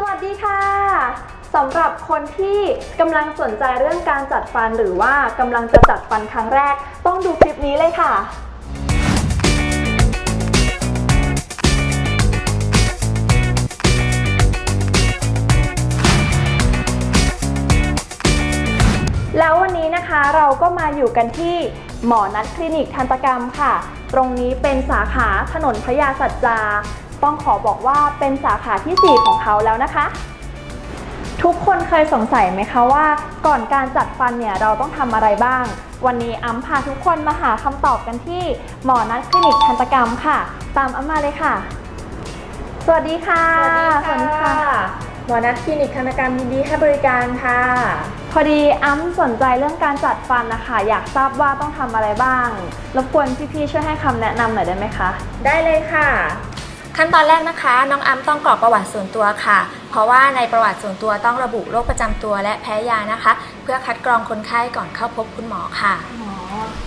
สวัสดีค่ะสำหรับคนที่กำลังสนใจเรื่องการจัดฟันหรือว่ากำลังจะจัดฟันครั้งแรก ต้องดูคลิปนี้เลยค่ะแล้ววันนี้นะคะเราก็มาอยู่กันที่หมอนัดคลินิกทันตกรรมค่ะ ตรงนี้เป็นสาขาถนนพญาสัจจา ต้องขอบอกว่าเป็นสาขาที่ 4 ของเขาแล้วนะคะ ทุกคนเคยสงสัยไหมคะว่า ก่อนการจัดฟันเนี่ยเราต้องทำอะไรบ้าง วันนี้อัมพาทุกคนมาหาคำตอบกันที่หมอนัดคลินิกทันตกรรมค่ะ ตามอัมมาเลยค่ะ สวัสดีค่ะ สวัสดีค่ะ หมอนัดคลินิกธนกรรมยินดีให้บริการค่ะ พอดีอัมสนใจเรื่องการจัดฟันนะคะ อยากทราบว่าต้องทำอะไรบ้าง รบกวนพี่ๆช่วยให้คำแนะนำหน่อยได้ไหมคะ ได้เลยค่ะ ขั้นตอนแรกนะคะ น้องอัมต้องกรอกประวัติส่วนตัวค่ะ เพราะว่าในประวัติส่วนตัวต้องระบุโรคประจำตัวและแพ้ยานะคะ เพื่อคัดกรองคนไข้ก่อนเข้าพบคุณหมอค่ะอ๋อ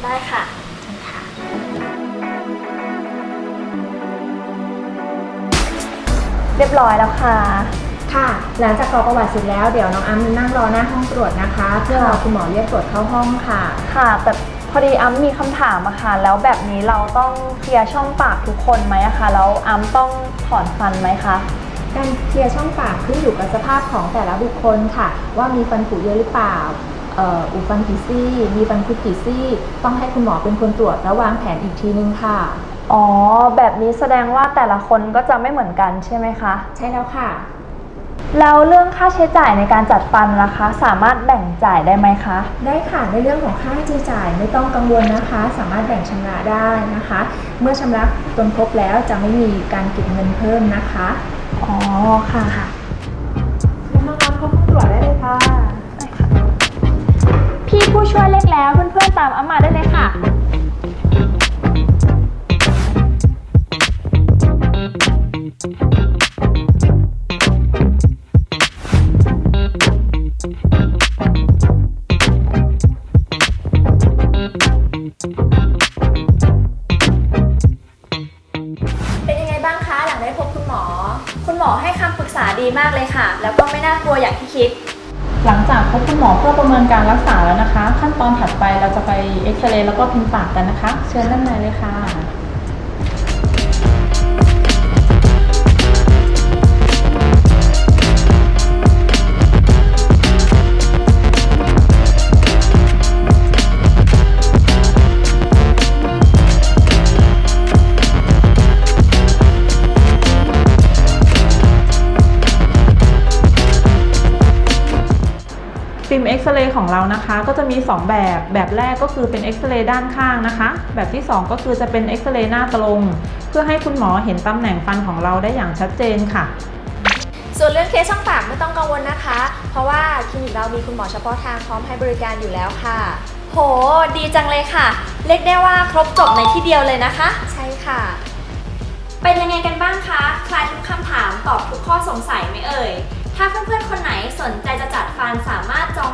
ได้ค่ะใช่ค่ะ เรียบร้อยแล้วค่ะ ค่ะ หลังจากกรอกประวัติเสร็จแล้วเดี๋ยวน้องอัมนั่งรอหน้าห้องตรวจนะคะ เพื่อรอคุณหมอเรียกตรวจเข้าห้องค่ะ ค่ะแต่ พอดีอัมมีคำถามอะค่ะ แล้วแบบนี้เราต้องเคลียร์ช่องปากทุกคนไหมอะคะแล้วอัมต้องถอนฟันไหมคะการเคลียร์ช่องปากขึ้นอยู่กับสภาพของแต่ละบุคคลค่ะ ว่ามีฟันผุเยอะหรือเปล่าเอ่ออุดฟันกี่ซี่ มีฟันคุดกี่ซี่ ต้องให้คุณหมอเป็นคนตรวจและวางแผนอีกทีนึงค่ะ อ๋อ แบบนี้แสดงว่าแต่ละคนก็จะไม่เหมือนกันใช่ไหมคะ ใช่แล้วค่ะ แล้วเรื่องค่าใช้จ่ายในการจัดฟันล่ะคะ สามารถแบ่งจ่ายได้ไหมคะ ได้ค่ะในเรื่องของค่าใช้จ่ายไม่ต้องกังวลนะคะ สามารถแบ่งชำระได้นะคะ เมื่อชำระจนครบแล้วจะไม่มีการเก็บเงินเพิ่มนะคะอ๋อค่ะค่ะน้องอัมเข้าห้องตรวจได้เลยค่ะ พี่ผู้ช่วยเล็กแล้วเพื่อนๆ หมอให้คำปรึกษาดีมากเลยค่ะ แล้วก็ไม่น่ากลัวอย่างที่คิด หลังจากพบคุณหมอเพื่อประเมินการรักษาแล้วนะคะ ขั้นตอนถัดไปเราจะไปเอ็กซเรย์แล้วก็พิมพ์ปากกันนะคะ เชิญด้านในเลยค่ะ ฟิล์มเอ็กซเรย์ของเรานะคะ ก็จะมี 2 แบบ แบบแรกก็คือเป็นเอ็กซเรย์ด้านข้างนะคะ แบบที่ 2 ก็คือจะเป็นเอ็กซเรย์หน้าตรง เพื่อให้คุณหมอเห็นตำแหน่งฟันของเราได้อย่างชัดเจนค่ะ ส่วนเรื่องเคสช่องปากไม่ต้องกังวลนะคะ เพราะว่าคลินิกเรามีคุณหมอเฉพาะทางพร้อมให้บริการอยู่แล้วค่ะ โห ดีจังเลยค่ะ เรียกได้ว่าครบจบในที่เดียวเลยนะคะ ใช่ค่ะ เป็นยังไงกันบ้างคะ คลายทุกคำถามตอบทุกข้อสงสัยไหมเอ่ย ถ้าเพื่อนๆคนไหนสนใจจะจัดฟันสามารถจอง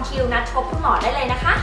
คิวนัดพบคุณหมอได้เลยนะคะ